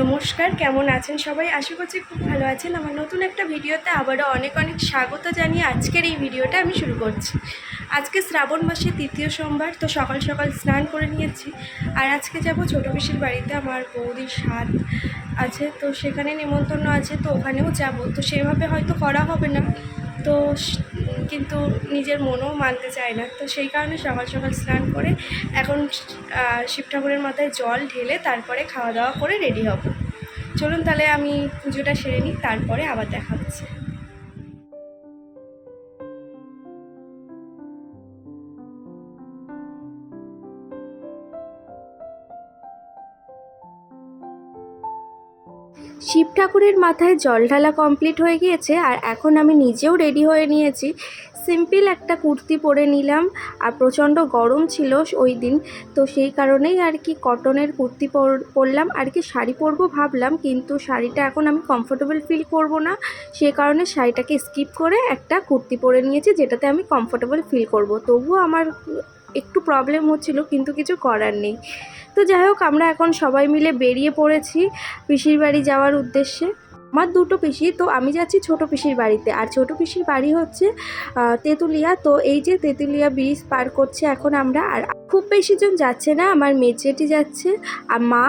নমস্কার, কেমন আছেন সবাই? আশা করছি খুব ভালো আছেন। আমার নতুন একটা ভিডিওতে আবারও অনেক অনেক স্বাগত জানিয়ে আজকের এই ভিডিওটা আমি শুরু করছি। আজকে শ্রাবণ মাসে তৃতীয় সোমবার, তো সকাল সকাল স্নান করে নিয়েছি। আর আজকে যাব ছোটো পিসির বাড়িতে, আমার বৌদির স্বাদ আছে, তো সেখানে নেমন্তন্ন আছে, তো ওখানেও যাব। তো সেভাবে হয়তো করা হবে না। তো কিন্তু নিজের মনও মানতে চায় না। তো সেই কারণে সকাল সকাল স্নান করে এখন শিব ঠাকুরের মাথায় জল ঢেলে তারপরে খাওয়া দাওয়া করে রেডি হব। চলুন তাহলে আমি পুজোটা সেরে নিই, তারপরে আবার দেখা হচ্ছে। শিব ঠাকুরের মাথায় জল ঢালা কমপ্লিট হয়ে গিয়েছে আর এখন আমি নিজেও রেডি হয়ে নিয়েছি। সিম্পল একটা কুর্তি পরে নিলাম আর প্রচণ্ড গরম ছিল ওই দিন। তো সেই কারণেই আর কি কটনের কুর্তি পর- পরলাম। আর কি শাড়ি পরবো ভাবলাম, কিন্তু শাড়িটা এখন আমি কমফোর্টেবল ফিল করব না। সেই কারণে শাড়িটাকে স্কিপ করে একটা কুর্তি পরে নিয়েছি, যেটাতে আমি কমফোর্টেবল ফিল করব। তবুও আমার একটু প্রবলেম হচ্ছিল, কিন্তু কিছু করার নেই। তো যাই হোক, আমরা এখন সবাই মিলে বেরিয়ে পড়েছি পিসির বাড়ি যাওয়ার উদ্দেশ্যে। আমার দুটো পিসি, তো আমি যাচ্ছি ছোট পিসির বাড়িতে। আর ছোট পিসির বাড়ি হচ্ছে তেঁতুলিয়া। তো এই যে তেঁতুলিয়া ব্রিজ পার করছে এখন আমরা। আর খুব বেশি জন যাচ্ছে না, আমার মেজেটি যাচ্ছে, আর মা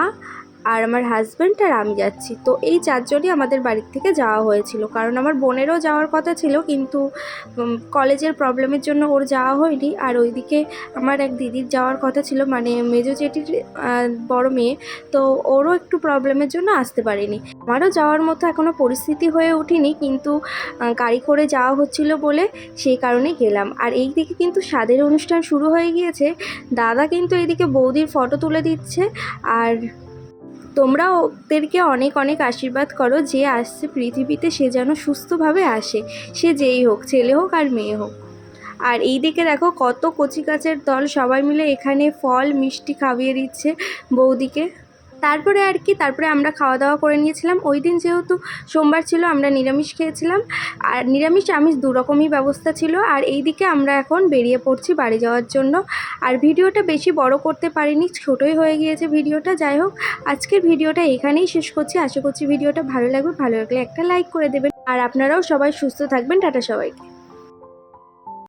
আর আমার হাজব্যান্ড আর আমি যাচ্ছি। তো এই চারজনই আমাদের বাড়ির থেকে যাওয়া হয়েছিল। কারণ আমার বোনেরও যাওয়ার কথা ছিল, কিন্তু কলেজের প্রবলেমের জন্য ওর যাওয়া হয়নি। আর ওইদিকে আমার এক দিদির যাওয়ার কথা ছিল মানে মেজো জেঠির বড় মেয়ে। তো ওরও একটু প্রবলেমের জন্য আসতে পারেনি। আমারও যাওয়ার মতো এখনও পরিস্থিতি হয়ে ওঠেনি কিন্তু গাড়ি করে যাওয়া হচ্ছিল বলে সেই কারণে গেলাম। আর এই দিকে কিন্তু স্বাদের অনুষ্ঠান শুরু হয়ে গিয়েছে। দাদা কিন্তু এইদিকে বৌদির ফটো তুলে দিচ্ছে। আর তোমরা ওদেরকে অনেক অনেক আশীর্বাদ করো, যে আসছে পৃথিবীতে সে যেন সুস্থভাবে আসে, সে যেই হোক, ছেলে হোক আর মেয়ে হোক। আর এই দিকে দেখো কত কচিকাচের দল সবাই মিলে এখানে ফল, মিষ্টি খাইয়ে দিচ্ছে বৌদিকে। তারপরে আর কি, তারপরে আমরা খাওয়া দাওয়া করে নিয়েছিলাম। ওই দিন যেহেতু সোমবার ছিল, আমরা নিরামিষ খেয়েছিলাম। আর নিরামিষ, আমিষ দু রকমই ব্যবস্থা ছিল। আর এই দিকে আমরা এখন বেরিয়ে পড়ছি বাড়ি যাওয়ার জন্য। আর ভিডিওটা বেশি বড় করতে পারিনি, ছোটোই হয়ে গিয়েছে ভিডিওটা। যাই হোক, আজকের ভিডিওটা এখানেই শেষ করছি। আশা করছি ভিডিওটা ভালো লাগবে। ভালো লাগলে একটা লাইক করে দেবেন। আর আপনারাও সবাই সুস্থ থাকবেন। টাটা সবাইকে।